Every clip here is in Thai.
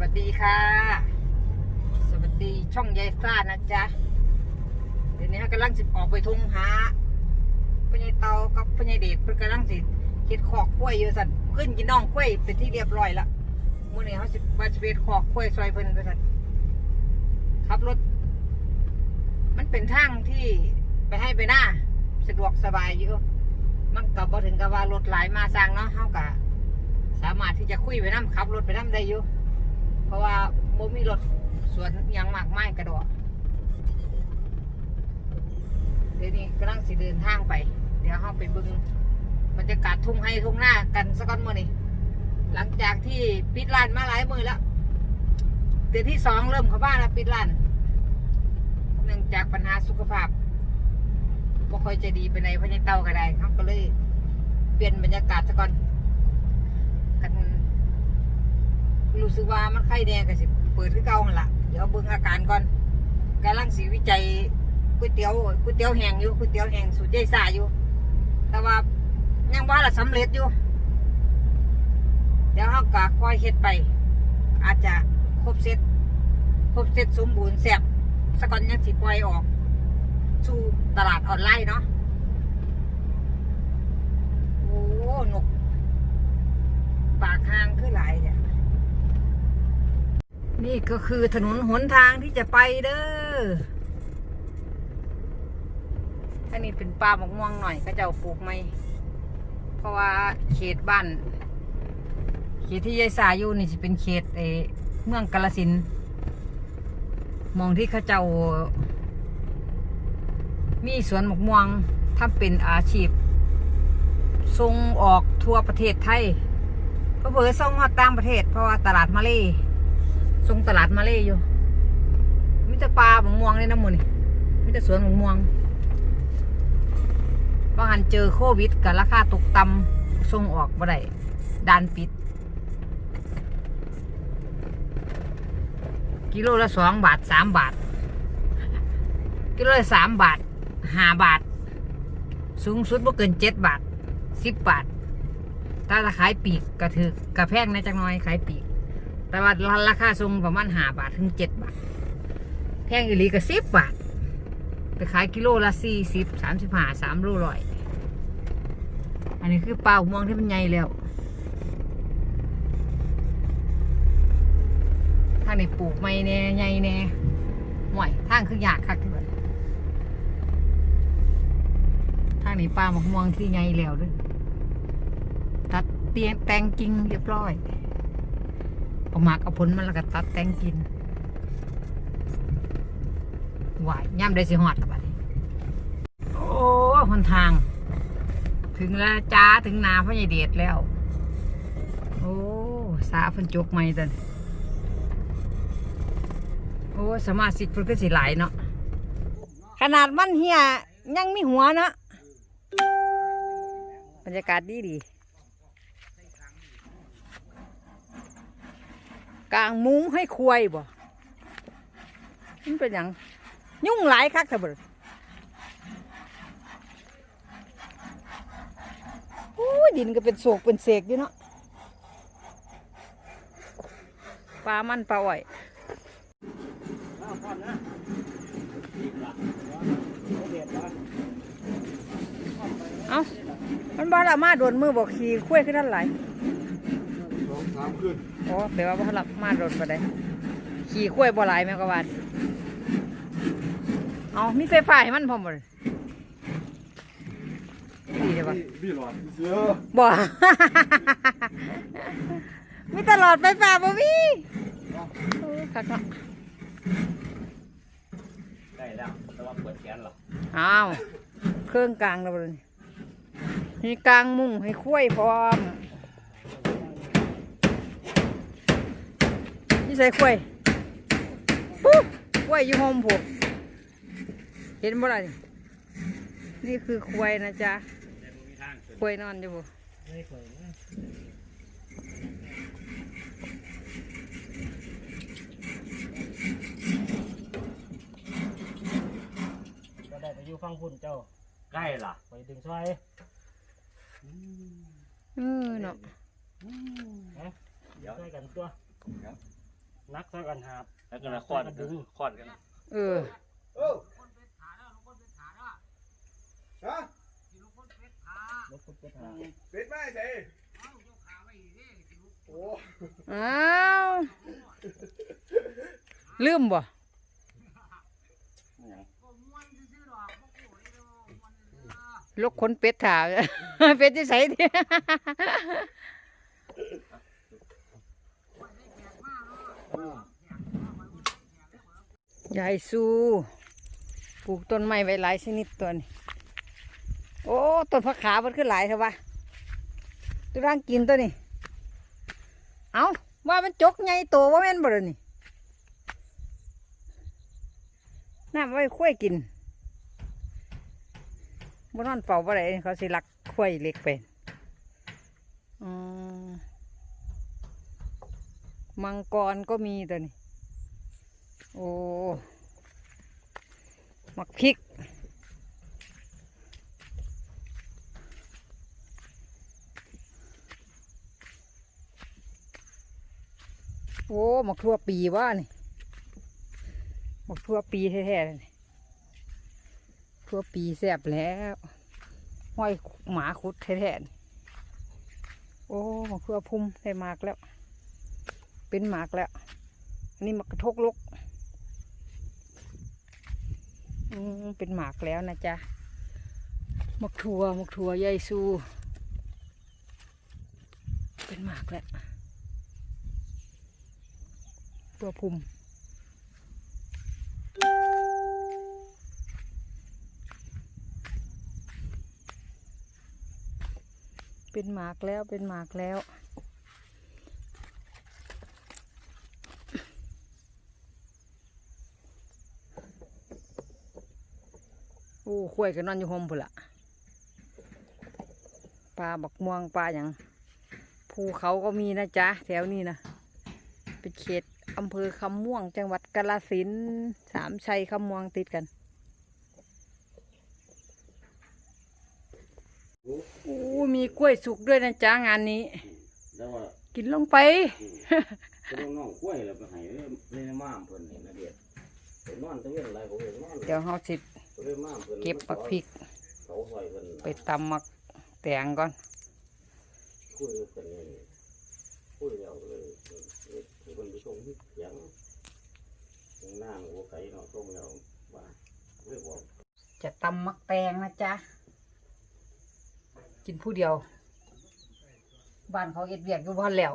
วัสดีค่ะ สวัสดีช่องยายซ่านะจ๊ะ เดี๋ยวนี้กำลังสิออกไปทุ่งหาพญายเตากับพญายเดชเพิ่นกำลังสิเฮ็ดขอกกล้วยอยู่สั่นขึ้นกินน้องกล้วยเป็นที่เรียบร้อยละมื้อนี้เขาสิว่าสิเฮ็ดขอกกล้วยซอยเพิ่นไปสั่นขับรถ มันเป็นทางที่ไปให้ไปหน้า สะดวกสบายอยู่ มันก็บ่ถึงกับว่ารถหลายมาสร้างเนาะเฮาก็สามารถที่จะคุยไปนํขับรถไปนํได้อยู่ เพราะว่าบ่มีรถสวนยังมากมายกระโดดเดี๋ยวนี้กำลังสิเดินทางไป เดี๋ยวเฮาไปบิ่งบรรยากาศทุ่งให้ทุ่งหน้ากันสักก่อนมือนี้หลังจากที่ปิดร้านมาหลายมือแล้วเดือนที่สองเริ่มเข้าบ้านแล้วปิดร้านเนื่องจากปัญหาสุขภาพบ่ค่อยจะดีไปในพญาเต้าก็ได้เขาก็เลย เปลี่ยนบรรยากาศซะก่อน รู้สึกว่ามันไข้แดงก็สิ เปิดคือเก่าหั่นล่ะ เดี๋ยวเบิ่งอาการก่อนกำลังสิวิจัยก๋วยเตี๋ยวก๋วยเตี๋ยวแห้งอยู่ก๋วยเตี๋ยวแห้งสูตรยายซ่าอยู่ แต่ว่ายังว่าละสำเร็จอยู่ เดี๋ยวเฮาก็ค่อยเฮ็ดไป อาจจะครบเซตครบเซตสมบูรณ์แซ่บสกอนยังสิปล่อยออก สู่ตลาดออนไลน์เนาะโอ้นกปากทางคือหลายเนี่ย นี่ก็คือถนนหนทางที่จะไปเด้ออันนี้เป็นป่าหมกม่วงหน่อยก็จะเอาปลูกไหม เพราะว่าเขตบ้าน เขตที่ยายสาอยู่นี่จะเป็นเขตเอเมืองกาลสิน มองที่เขาเจ้า มีสวนหมกม่วงทำเป็นอาชีพส่งออกทั่วประเทศไทยเพอเบอส่งฮอดต่างประเทศ เพราะว่าตลาดมาเลย ส่งตลาดมาเลยอยู่มีแต่ปลาหมกม่วงเลยนะหมูนี่มีแต่สวนหมกม่วงบางอันเจอโควิดกับราคาตกต่ำส่งออกบ่ได้ด่านปิด กิโลละสองบาทสามบาท กิโลละสามบาทห้าบาท สูงสุดบ่เกินเจ็ดบาทสิบบาท ถ้าราขายปีกก็ถือกระแพงในจักหน้อยขายปีก แต่ว่าราคาทรงประมาณห้าบาทถึงเจ็ดบาท แพงอีหลีก็สิบบาท ไปขายกิโลละสี่สิบสามสิบห้าสามโลร้อย อันนี้คือเปล่าม่วงที่มันใหญ่แล้วทางนี้ปลูกไม่แน่ใหญ่แน่ห่วยทางคือยากคักที่สุดทางนี้ปลาหมกม่วงที่ใหญ่แล้วด้วยตัดเตียงแตงกิ่งเรียบร้อย เอาหมากเอาผลมันแล้วก็ตัดแตงกินหวายย่ำได้สิหอดกับบัดนี้โอ้หนทาง ถึงแล้วจ้าถึงนาพระยายเดชแล้ว โอ้สาเพันจกไม่ตันโอ้สมาชิกเพิ่นก็สิหลายเนาะขนาดมันเฮียยังมีหัวเนาะบรรยากาศดีดี กลางมุ้งให้ควยบ่มันเป็นหยังยุ่งหลายคักเถอะบ่โอ้ดินก็เป็นโศกเป็นเสกอยู่เนาะปลามันปลาอ้อยเอามันบ่ละมาโดนมือบอกขี่คุ้ยขึ้นนั่นหลายสองสามขึ้น โอ้แปลว่าบ่รับมาโดนบ่ได้ขี่ข้วยบ่หลายแม่กว่าเอามีไฟฟ้าให้มันพร้อมบ่ดีเด้อบ่พี่หลอดเสือบ่ มีตลอดไฟฟ้าบ่มีโอ้คักเนาะได้แล้วแต่ว่าปวดแขนหรออ้าวเครื่องกลางแล้วบ่นี่มีกลางมุ้งให้ข้วยพร้อม ใส่ข้วยปุ๊บข้วยอยู่โฮมผมเห็นบ่ล่ะนี่นี่คือควายนะจ๊ะมีทางขึ้นควายนอนอยู่บ่ไม่เคยนะก็ได้ไปอยู่ฟังพุ่นเจ้าใกล้ล่ะไปดึงซอยเออเนาะเอ๊ะเดี๋ยวช่วยกันตัว นักซอยกันหาบแล้วก็ละคอนดึงคอนกันเออโอ้ฮะรถพุทธทาเป็ดไม่ใช่โอ้อ้าวลืมบ่อย่างลกคนเป็ดถาเป็ดที่ใส่ดิย ยายสูปลูกต้นไม้ไว้หลายชนิดตัวนี้ โอ้ ต้นผักขามันขึ้นหลายเถอะวะตัวร่างกินตัวนี้ เอาว่ามันจกไงโตว่าแม่นบ่เดยนี่น้ำไว้คุ้ยกินบ่นอนเฝ้าบ่ได้เขาสิลักคุ้ยเล็กไปอืม มังกรก็มีตัวนี้ โอ้หมักพริก โอ้หมักทั่วปีว่านี่หมักทั่วปีแท้ๆเลยทั่วปีแซ่บแล้วห้อยหมาคุดแท้ๆโอ้หมักทั่วพุ่มได้มากแล้ว เป็นหมากแล้ว อันนี้หมักระทกลกอืเป็นหมากแล้วนะจ๊ะหมักถั่วหมักถั่วยายซู เป็นหมากแล้ว ตัวพุมเป็นหมากแล้วเป็นหมากแล้ว ข่วยกันนอนอยู่ห่มพุ่นละปลาบักม่วงปลาอย่างภูเขาก็มีนะจ๊ะ แถวนี้นะเป็นเขตอำเภอคำม่วง จังหวัดกาฬสินธุ์สามชัยคำม่วงติดกันโอ้มีกล้วยสุกด้วยนะจ๊ะ งานนี้ แล้วว่ากินลงไปก็ต้องน้องกล้วยแล้วไปให้เลยในม่ามเพิ่นนี่นะเดียดไปนอนตะเวนอะไรผมเห็นนอนเดี๋ยวเราสิ เลยม่ามเพิ่นเก็บปักพริกเขาซอยเพิ่นไปตำมักแตงก่อนคุยกันนี่คุยแล้วเลยเพิ่นไปส่งที่เสียงนั่งหัวไก่เนาะส่งแล้วว่าเลยบอกจะตำมักแตงนะจ๊ะ กินผู้เดียว บ้านเขาเอ็ดเวียกอยู่บ้านแล้ว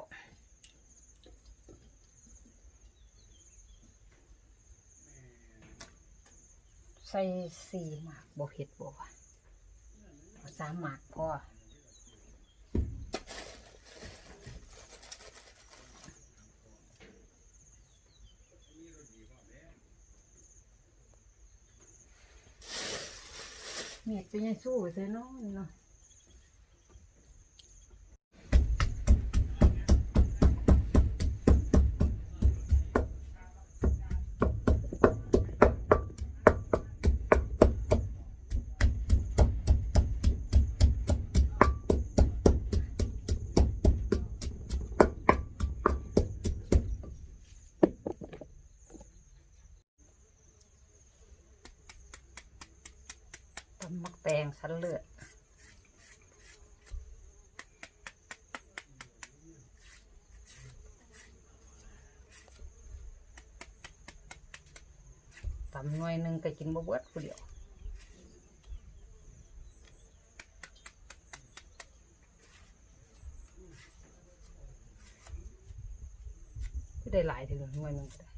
ใส่สี่หมากบ่เห็ดบวะเอาสามหมากพอเมียจะยังสู้เถอะเนาะนี่เนาะำมักแตงสันเลือด ตำหน่วยหนึ่งก็กินบ่เบิดผู้เดียวก็ได้หลายถึงหน่วยหนึ่งก็ได้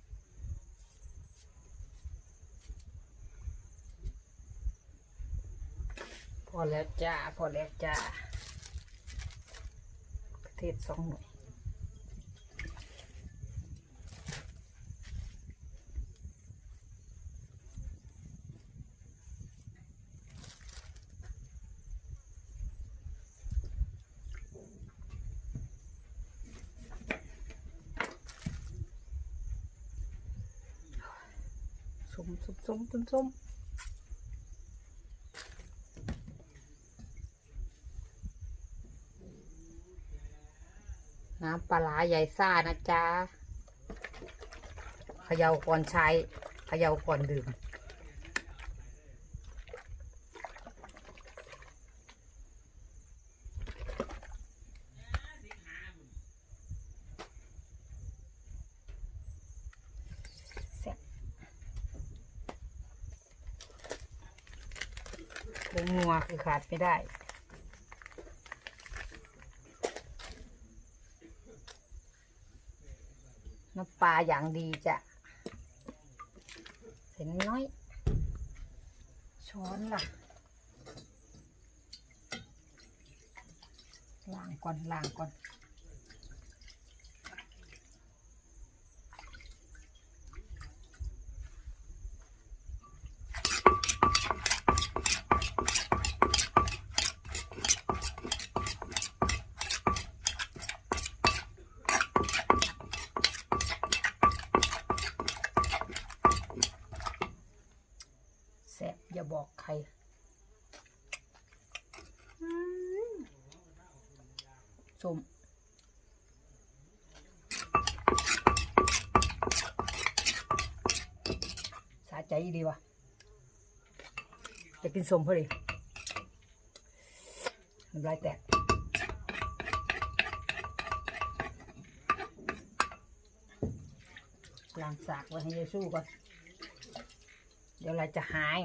พอแล้วจ้า พอแล้วจ้าประเทศสองหน่วยส้มส้มส้มส้ม น้ำปลาใหญ่ซ่านะจ๊ะเขย่าก่อนใช้เขย่าก่อนดื่มแซ่บผงนัวคือขาดไม่ได้ น้ำปลาอย่างดีจะเห็นน้อย ช้อนล่ะล้างก่อนล้างก่อน แซ่บ ออกใครอืมส้มสาใจดีวะจะกินส้มพอดีน้ำลายแตกล้างสากไว้ให้ยายสู้ก่อน เดี๋ยวอะไรจะหาย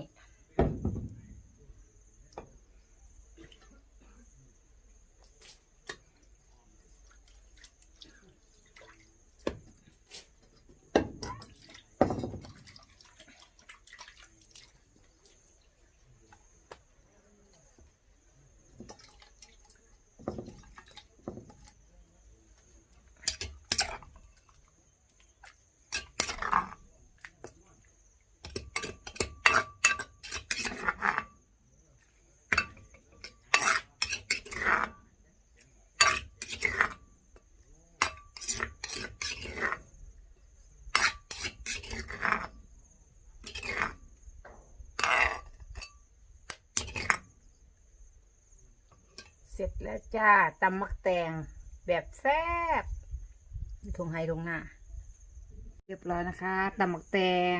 เสร็จแล้วจ้าตำมักแตงแบบแซ่บทงไฮทงหน้า เรียบร้อยนะคะตำมักแตง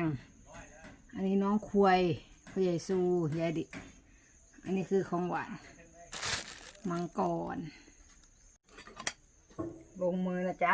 อันนี้น้องควยพ่อใหญ่ซูยายดิ อันนี้คือของหวาน มังกร ลงมือนะจ๊ะ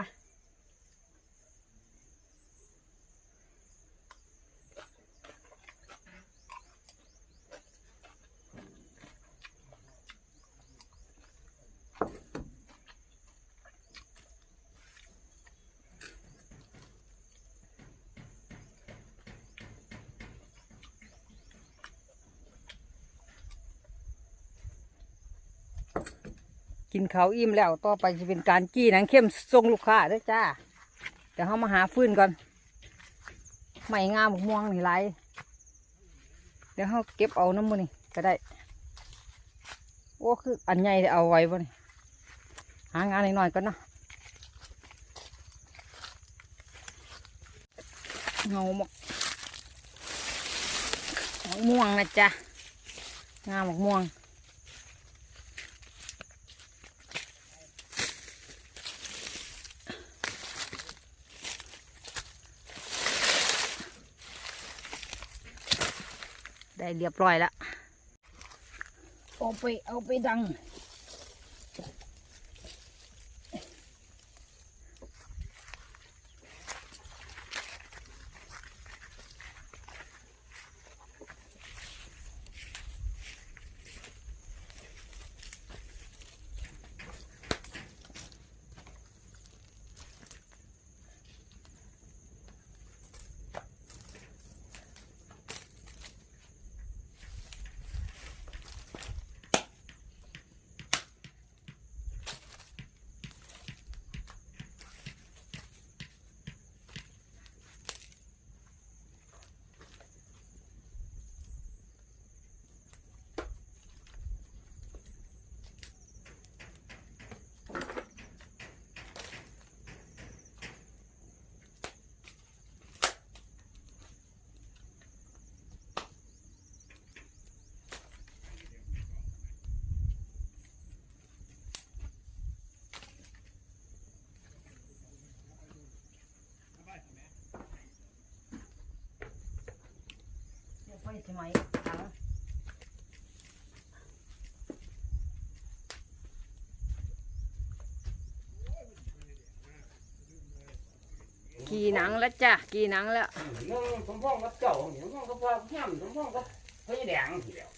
กินเขาวอิ่มแล้วต่อไปจะเป็นการกี้หนังเข้มส่งลูกค้าด้วยจ้า เดี๋ยวเขามาหาฟืนก่อนไม่งามม่วงนี่ไรเดี๋ยวเขาเก็บเอาน้ำมันนี่ก็ได้ โอ้คืออันใหญ่เอาไว้บ่นี่หางานหน่อยๆก่อนนะเงาหมกหมกม่วงนะจ๊ะงามหมกม่วง ได้เรียบร้อยแล้วเอาไปเอาไปดัง นี่ใช่ไหมถังกี่หนังแล้วจ้ะกี่หนังแล้วนึ่งสมพงษ์กับเจ้าสมพงษ์กับพ่อแง่มสมพงษ์กับพี่แดงทีเดียว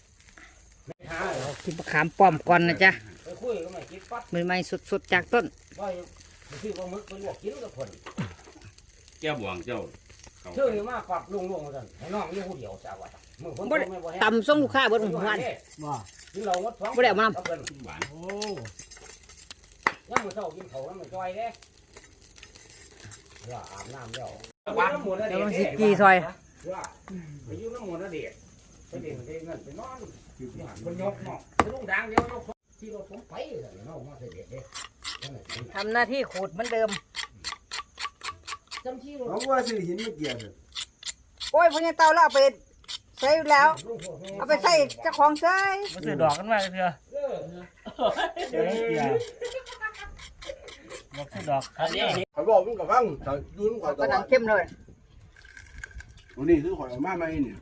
ไม่หาหรอกกินมะขามป้อมก่อนนะจ๊ะไปคุยก็ไม่คิดปั๊บมือใหม่สดๆจากต้น ว่าซื้อปลาหมึกไปลวกกินกับคนแก้บวงเจ้า เขาชื่อนี่มาปรับลุงลุงกันให้น้องอยู่ผู้เดียวจ้าว่ามึงคนโตไม่บ่แห้งตำส่งลูกค้าเบิดหมู่บ้านว่ากินเราวัดสองบ่ได้เอามากับเพิ่นหวานโอ้ย่ำมือเช้ากินเขาวน้ำมันจอยเด้ว่าอาบน้ำแล้วหวานเดี๋ยวมันสิกี่ซอยว่าไปอยู่น้ำมันต์นะเด็กไปเด็กไปเงินไปนอนอยู่ที่หันบนยกเนาะไปลุงดังเดียวยกที่รถผมไปเลยเนาะมาเสด็จเด้นั่นแหละ ทำหน้าที่ขูดเหมือนเดิม จำที่รถน้องว่าซื้อหินมาเกี่ยวเถอะโอ้ยพญาเต่าแล้วเอาไปใส่แล้ว เอาไปใส่เจ้าของใส่มาซื้อดอกกันมาเถอะเออเดี๋ยวเดี๋ยวบอกซื้อดอกอันนี้เขาบอกมึงกับฟังเขาดูมึงข่อยตก็ลหนัอดงเข้มเลยวันนี้คือข่อยเอามาไหมเนี่ย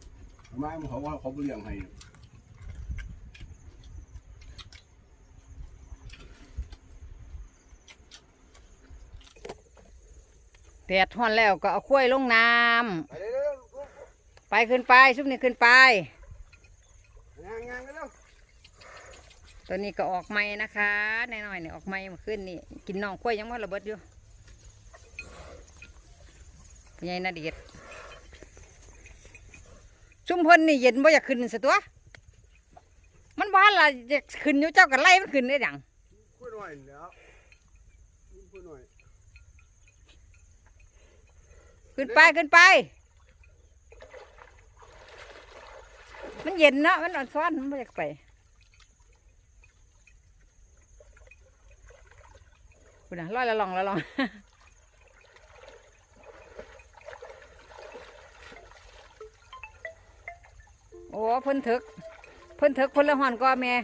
เอามาเขาว่าเขาเลี้ยงให้ แดดฮ้อนแล้วก็เอาข้วยลงน้ไปเร็วำไปขึ้นไปซุปนี่ขึ้นไป ๆงานงานกันแล้วตัวนี้ก็ออกไม้นะคะแน่หน่อยเนี่ยออกไม้มาขึ้นนี่กินน่องข้วยยังว่าระเบิดอยู่พญายนาเดียดซุ่มเพิ่นนี่เย็นบ่อยากขึ้นสตัว มันบ้านละอยากขึ้นอยู่เจ้ากันไล่มันขึ้นได้ดังคุยหน่อยแล้วคุยหน่อย ขึ้นไปขึ้นไป มันเย็นเนาะมันอ่อนซ้อนมันไม่อยากไปคุณน่ะร้อยละลองละลองโอ้เพิ่นถึกเพิ่นถึกเพิ่นละหอนก็แม่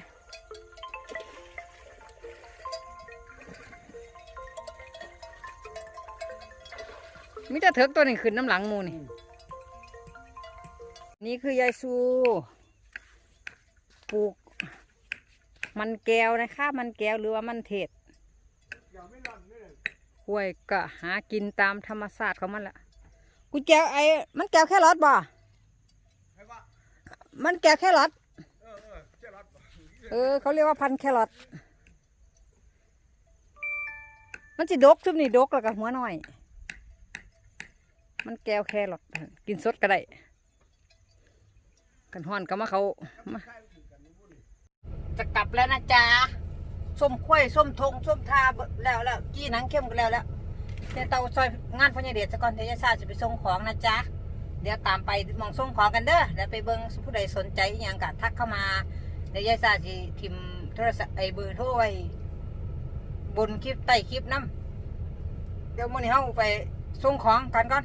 มิจะถึกตัวนี้ขึ้นน้ำหลังหมูนี่ นี่คือยายซู ปลูก มันแก้วนะคะมันแก้วหรือว่ามันเทศอย่าไม่หลันเนี่ยห้วยก็หากินตามธรรมชาติของมันละกูแก้วไอ้มันแก้วแค่รอดบ่ใช่ปะมันแก้วแค่รอดเออเออเจ้ารัดเออเขาเรียกว่าพันธุ์แครอทมันสิดกซุมนี่ดกแล้วก็หัวหน่อย มันแก้วแครอทกินสดก็ได้กันห้อนก็มาเขามาจะกลับแล้วนะจ๊ะส้มข้วยส้มทงส้มทาเบิดแล้วแล้วกี้หนังเข้มกันแล้วแล้วเดี๋ยวเตาซอยงานพญเดชซะก่อนเดี๋ยวยายซาจะไปส่งของนะจ๊ะเดี๋ยวตามไปมองส่งของกันเด้อเดี๋ยวไปเบิ้งผู้ใดสนใจอย่างกะทักเข้ามาเดี๋ยวยายซาสิทิมโทรศัพท์ไอ้เบอร์โทรไว้บนคลิปใต้คลิปน้ำเดี๋ยวมื้อนี้เฮาไปส่งของกันก่อน